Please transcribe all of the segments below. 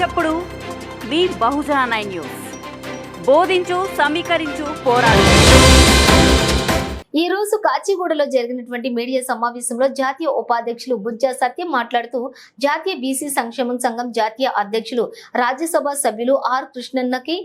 చప్పుడు. మీ Bahujana nine news. బోధించు సమీకరించు పోరాడు. ఈ రోజు కాచిగూడలో జరిగినటువంటి మీడియా సమావేశంలో జాతీయ ఉపాధ్యక్షులు బుజ్జా సత్యం మాట్లాడుతూ జాతీయ బీసీ సంక్షేమ సంఘం జాతీయ అధ్యక్షులు రాజ్యసభ సభ్యులు ఆర్ కృష్ణన్నకి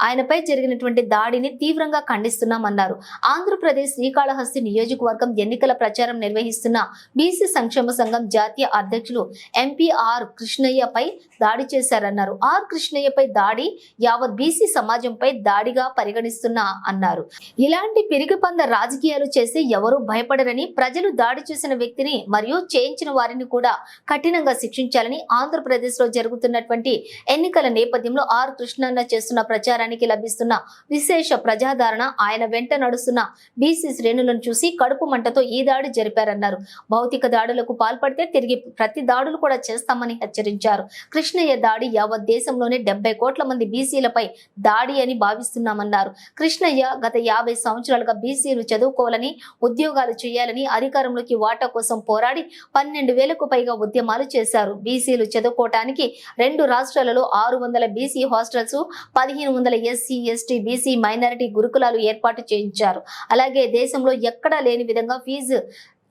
ఆయనపై జరిగినటువంటి దాడిని తీవ్రంగా ఖండిస్తున్నామన్నారు. ఆంధ్రప్రదేశ్ శ్రీకాళహస్తి నియోజకవర్గం ఎన్నికల ప్రచారం నిర్వహిస్తున్న బీసీ సంక్షేమ సంఘం జాతీయ అధ్యక్షులు ఎంపీ ఆర్ కృష్ణయ్యపై దాడి చేశారన్నారు. ఆర్ కృష్ణయ్యపై దాడి యావత్ బీసీ సమాజంపై దాడిగా పరిగణిస్తున్నా అన్నారు. ఇలాంటి పిరిగిపంద రాజకీయాలు చేసి ఎవరూ భయపడరని ప్రజలు దాడి చేసిన వ్యక్తిని మరియు చేయించిన వారిని కూడా కఠినంగా శిక్షించాలని ఆంధ్రప్రదేశ్లో జరుగుతున్నటువంటి ఎన్నికల నేపథ్యంలో ఆర్ కృష్ణన్న చేస్తున్న ప్రచారానికి లభిస్తున్న విశేష ప్రజాదరణ ఆయన వెంట నడుస్తున్న బీసీ శ్రేణులను చూసి కడుపు మంటతో ఈ దాడి జరిపారన్నారు. భౌతిక దాడులకు పాల్పడితే తిరిగి ప్రతి దాడులు కూడా చేస్తామని హెచ్చరించారు. కృష్ణయ్య దాడి యావత్ దేశంలోనే డెబ్బై కోట్ల మంది బీసీలపై దాడి అని భావిస్తున్నామన్నారు. కృష్ణయ్య గత యాభై సంవత్సరాలుగా బీసీలు చదువుకోవాలని ఉద్యోగాలు చేయాలని అధికారంలోకి వాటా కోసం పోరాడి పన్నెండు వేలకు పైగా ఉద్యమాలు చేశారు. బీసీలు చదువుకోవటానికి రెండు రాష్ట్రాలలో ఆరు వందల బీసీ హాస్టల్స్ పదిహేను వందల ఎస్సీ ఎస్టీ బీసీ మైనారిటీ గురుకులాలు ఏర్పాటు చేయించారు. అలాగే దేశంలో ఎక్కడా లేని విధంగా ఫీజు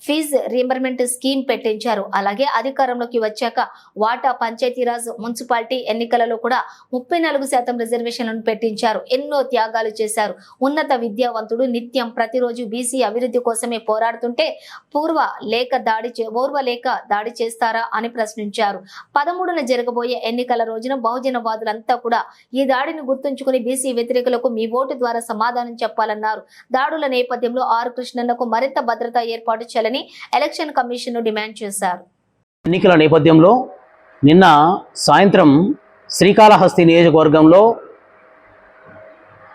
ఫీజు రీంబర్మెంట్ స్కీమ్ పెట్టించారు. అలాగే అధికారంలోకి వచ్చాక వాటా పంచాయతీరాజ్ మున్సిపాలిటీ ఎన్నికలలో కూడా ముప్పై నాలుగు శాతం రిజర్వేషన్లను పెట్టించారు. ఎన్నో త్యాగాలు చేశారు. ఉన్నత విద్యావంతుడు నిత్యం ప్రతిరోజు బీసీ అభివృద్ధి కోసమే పోరాడుతుంటే పూర్వ లేఖ దాడి చే ఓర్వ లేఖ దాడి చేస్తారా అని ప్రశ్నించారు. పదమూడున జరగబోయే ఎన్నికల రోజున బహుజనవాదులంతా కూడా ఈ దాడిని గుర్తుంచుకుని బీసీ వ్యతిరేకులకు మీ ఓటు ద్వారా సమాధానం చెప్పాలన్నారు. దాడుల నేపథ్యంలో ఆర్ కృష్ణన్నకు మరింత భద్రత ఏర్పాటు చేయాలని ఎలక్షన్ కమిషన్ డిమాండ్ చేశారు. ఎన్నికల నేపథ్యంలో నిన్న సాయంత్రం శ్రీకాళహస్తి నియోజకవర్గంలో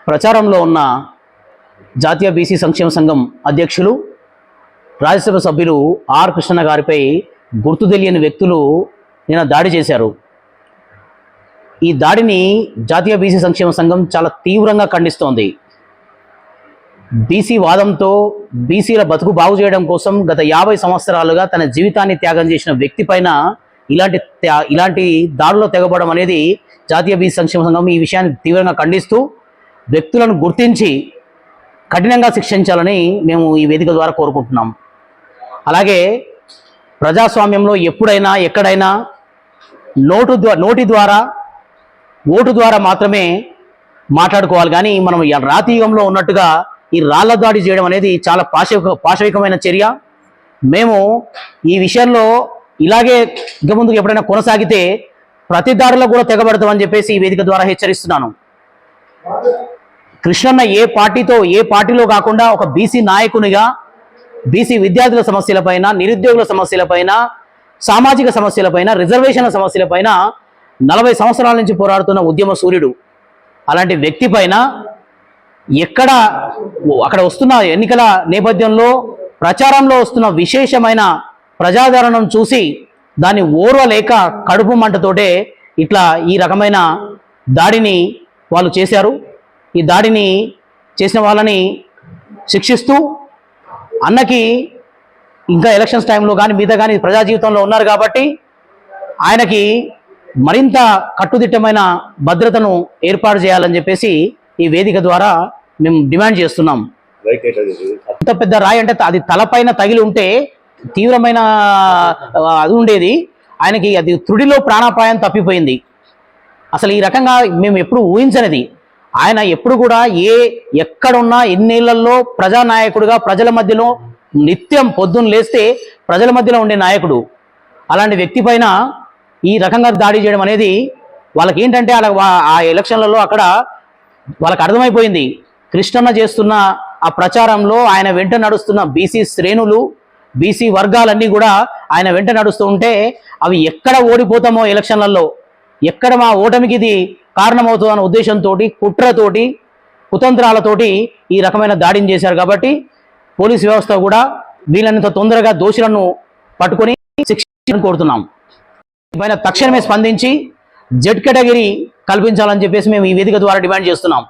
ప్రచారంలో ఉన్న జాతీయ బీసీ సంక్షేమ సంఘం అధ్యక్షులు రాజ్యసభ సభ్యులు ఆర్ కృష్ణ గారిపై గుర్తు తెలియని వ్యక్తులు నిన్న దాడి చేశారు. ఈ దాడిని జాతీయ బీసీ సంక్షేమ సంఘం చాలా తీవ్రంగా ఖండిస్తోంది. బీసీ వాదంతో బీసీల బతుకు బాగు చేయడం కోసం గత యాభై సంవత్సరాలుగా తన జీవితాన్ని త్యాగం చేసిన వ్యక్తి పైన ఇలాంటి త్యా- ఇలాంటి దాడుల్లో తెగబడడం అనేది జాతీయ బీసీ సంక్షేమ సంఘం ఈ విషయాన్ని తీవ్రంగా ఖండిస్తూ వ్యక్తులను గుర్తించి కఠినంగా శిక్షించాలని మేము ఈ వేదిక ద్వారా కోరుకుంటున్నాం. అలాగే ప్రజాస్వామ్యంలో ఎప్పుడైనా ఎక్కడైనా నోటు ద్వారా నోటి ద్వారా ఓటు ద్వారా మాత్రమే మాట్లాడుకోవాలి. కానీ మనం రాతీయుగంలో ఉన్నట్టుగా ఈ రాళ్ళ దాడి చేయడం అనేది చాలా పాశవిక పాశవికమైన చర్య. మేము ఈ విషయంలో ఇలాగే ఇక ముందుకు ఎప్పుడైనా కొనసాగితే ప్రతి దాడిలో కూడా తెగబడతామని చెప్పేసి ఈ వేదిక ద్వారా హెచ్చరిస్తున్నాను. కృష్ణన్న ఏ పార్టీతో ఏ పార్టీలో కాకుండా ఒక బీసీ నాయకునిగా బీసీ విద్యార్థుల సమస్యలపైన నిరుద్యోగుల సమస్యలపైన సామాజిక సమస్యలపైన రిజర్వేషన్ల సమస్యలపైన నలభై సంవత్సరాల నుంచి పోరాడుతున్న ఉద్యమ సూర్యుడు. అలాంటి వ్యక్తి పైన ఎక్కడ అక్కడ వస్తున్న ఎన్నికల నేపథ్యంలో ప్రచారంలో వస్తున్న విశేషమైన ప్రజాదరణను చూసి దాన్ని ఓర్వలేక కడుపు మంటతోటే ఇట్లా ఈ రకమైన దాడిని వాళ్ళు చేశారు. ఈ దాడిని చేసిన వాళ్ళని శిక్షిస్తూ అన్నకి ఇంకా ఎలక్షన్స్ టైంలో కానీ మిగతా కానీ ప్రజా జీవితంలో ఉన్నారు కాబట్టి ఆయనకి మరింత కట్టుదిట్టమైన భద్రతను ఏర్పాటు చేయాలని చెప్పేసి ఈ వేదిక ద్వారా మేము డిమాండ్ చేస్తున్నాం. ఎంత పెద్ద రాయి అంటే అది తలపైన తగిలి ఉంటే తీవ్రమైన అది ఉండేది. ఆయనకి అది త్రుడిలో ప్రాణాపాయం తప్పిపోయింది. అసలు ఈ రకంగా మేము ఎప్పుడు ఊహించనిది. ఆయన ఎప్పుడు కూడా ఏ ఎక్కడున్నా ఎన్నేళ్ళలో ప్రజానాయకుడిగా ప్రజల మధ్యలో నిత్యం పొద్దున్న లేస్తే ప్రజల మధ్యలో ఉండే నాయకుడు. అలాంటి వ్యక్తి పైన ఈ రకంగా దాడి చేయడం అనేది వాళ్ళకి ఏంటంటే అలా ఆ ఎలక్షన్లలో అక్కడ వాళ్ళకి అర్థమైపోయింది. కృష్ణన్న చేస్తున్న ఆ ప్రచారంలో ఆయన వెంట నడుస్తున్న బీసీ శ్రేణులు బీసీ వర్గాలన్నీ కూడా ఆయన వెంట నడుస్తూ ఉంటే అవి ఎక్కడ ఓడిపోతామో ఎలక్షన్లలో ఎక్కడ మా ఓటమికి ఇది కారణమవుతుందన్న ఉద్దేశంతో కుట్రతోటి కుతంత్రాలతోటి ఈ రకమైన దాడిని చేశారు కాబట్టి పోలీస్ వ్యవస్థ కూడా వీళ్ళంత తొందరగా దోషులను పట్టుకొని శిక్షణ కోరుతున్నాం. పైన తక్షణమే స్పందించి జెడ్ కేటగిరీ కల్పించాలని చెప్పేసి మేము ఈ వేదిక ద్వారా డిమాండ్ చేస్తున్నాం.